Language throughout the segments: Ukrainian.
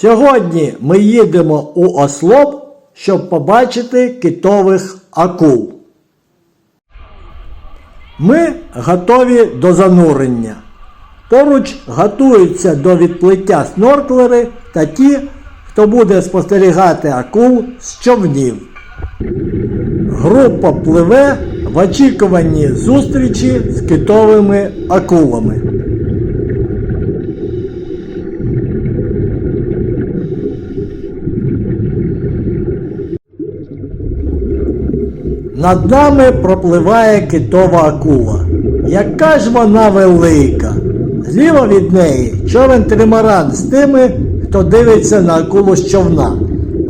Сьогодні ми їдемо у Ослоб, щоб побачити китових акул. Ми готові до занурення. Поруч готуються до відплиття снорклери та ті, хто буде спостерігати акул з човнів. Група пливе в очікуванні зустрічі з китовими акулами. Над нами пропливає китова акула. Яка ж вона велика. Зліва від неї човен тримаран з тими, хто дивиться на акулу з човна.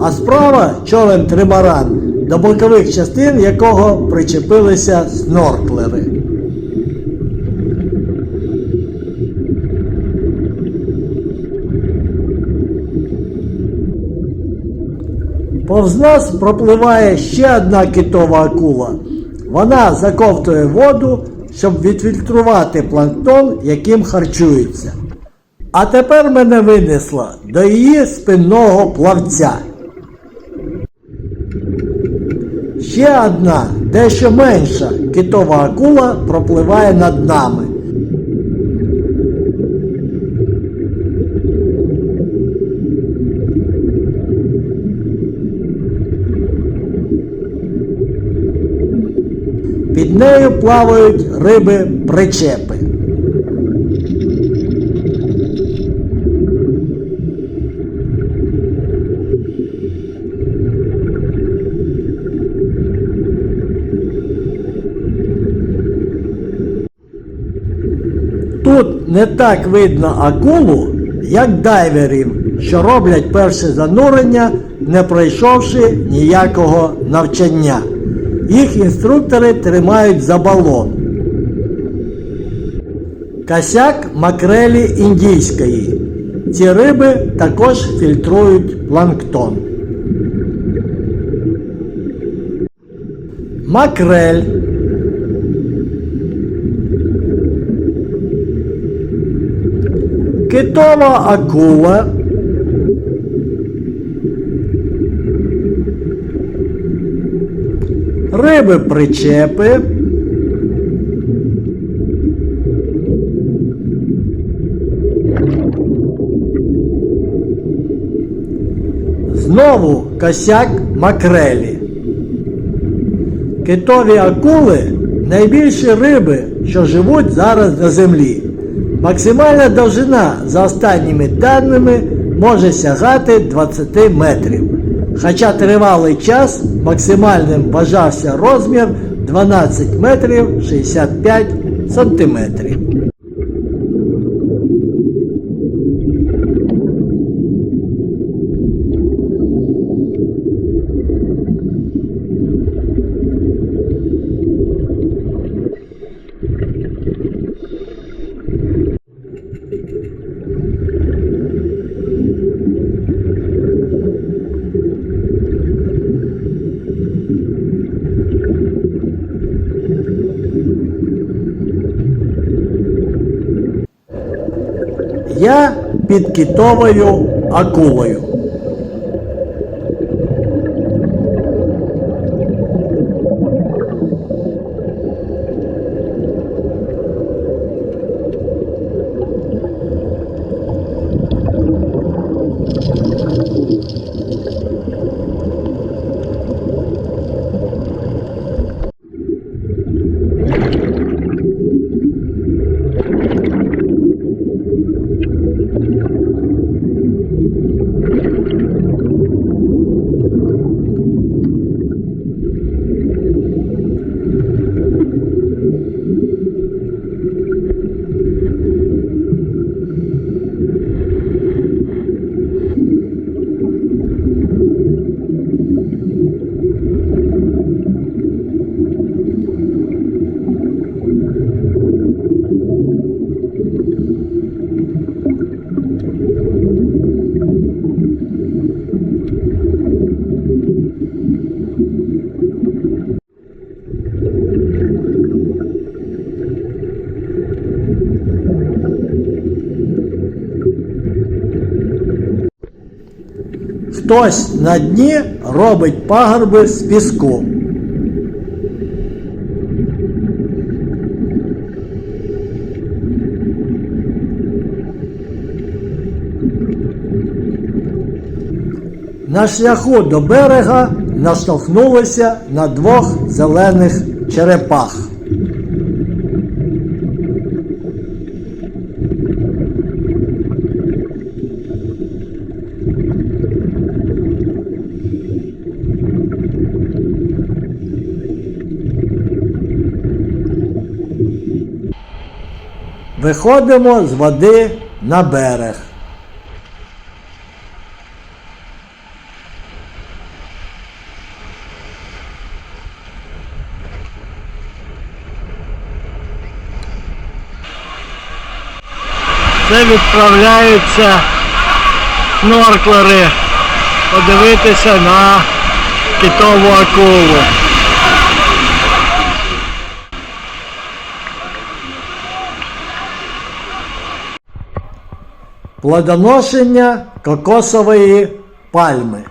А справа човен тримаран, до бокових частин якого причепилися снорклери. Повз нас пропливає ще одна китова акула. Вона заковтує воду, щоб відфільтрувати планктон, яким харчується. А тепер мене винесло до її спинного плавця. Ще одна, дещо менша китова акула пропливає над нами. Під нею плавають риби-причепи. Тут не так видно акулу, як дайверів, що роблять перше занурення, не пройшовши ніякого навчання. Їх інструктори тримають за балон. Косяк макрелі індійської. Ці риби також фільтрують планктон. Макрель. Китова акула. Риби причепи. Знову косяк макрелі. Китові акули найбільші риби, що живуть зараз на землі. Максимальна довжина за останніми даними може сягати 20 метрів. Хоча тривалий час максимальним вважався розмір 12 метрів 65 сантиметрів. Я під китовою акулою. Хтось на дні робить пагорби з піску. На шляху до берега наштовхнулися на двох зелених черепах. Виходимо з води на берег. Це відправляються снорклери подивитися на китову акулу. Плодоношення кокосової пальми.